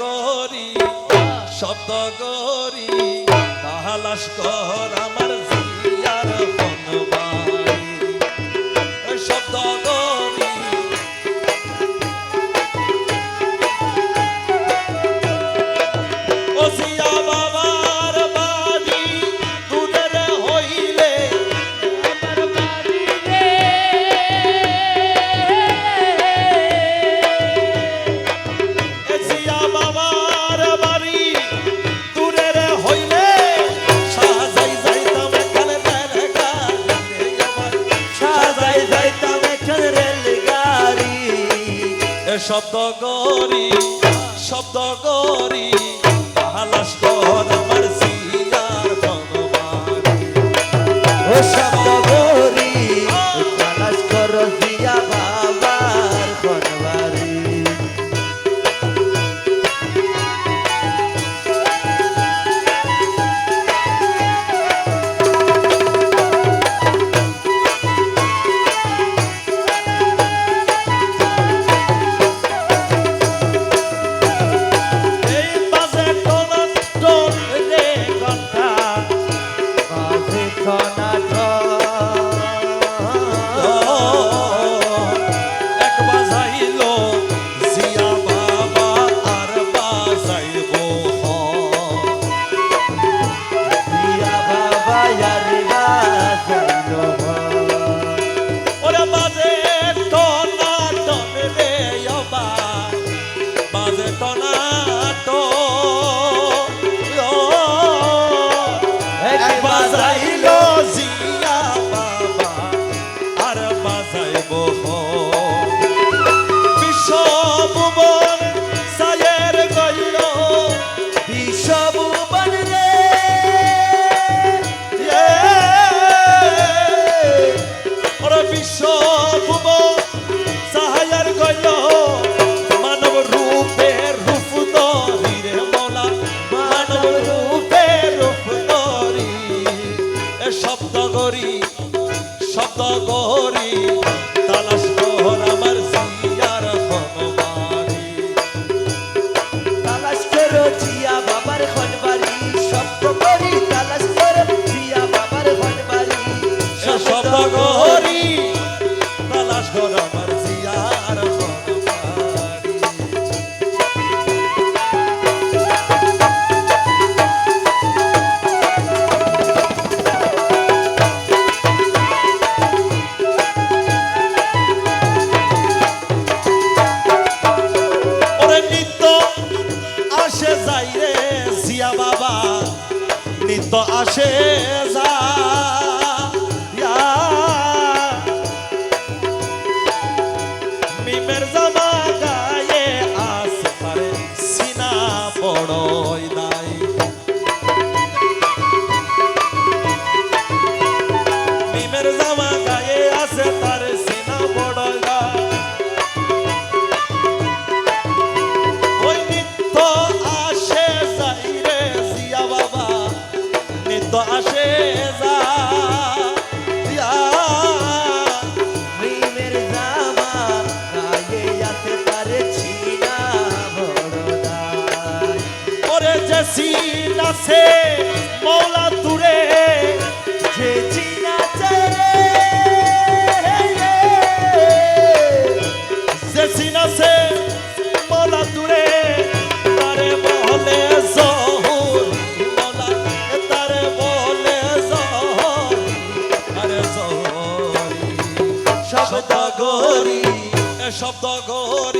গরি শব্দ গরি তাহলাস লস্কর আমার শব্দ গরি শব্দ গরি হালাস কর আমার সিয়ার ভগবান। ও সবাই God. সাগর পাশে যা মিমের জামা আছে মৌলা দূরে যে চিনা চেরে যে বহলে জহুর। মৌলা তারে বহলে জহর। আরে জহর, শব্দ গরি শব্দ গরি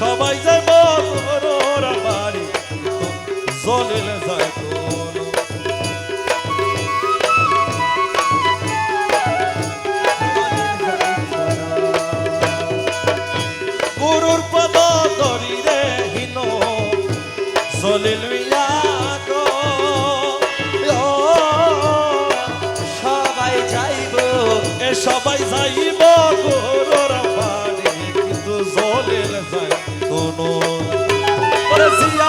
সবাই যায় বড় বাড়ি। জলিলে যায় গুরুর পদ রাজিয়া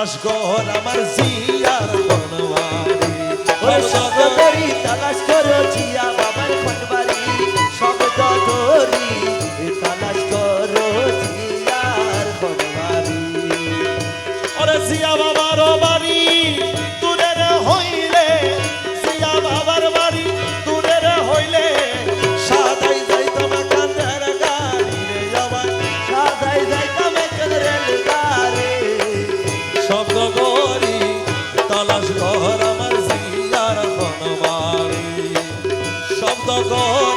তালাশ কর আমার জিয়ার খনবাড়ি ওরে সদরি তালাশ কর জিয়া বাবার খনবাড়ি শব্দ গো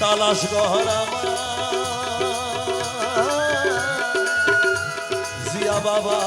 তালাশ গহরা জিয়া বাবা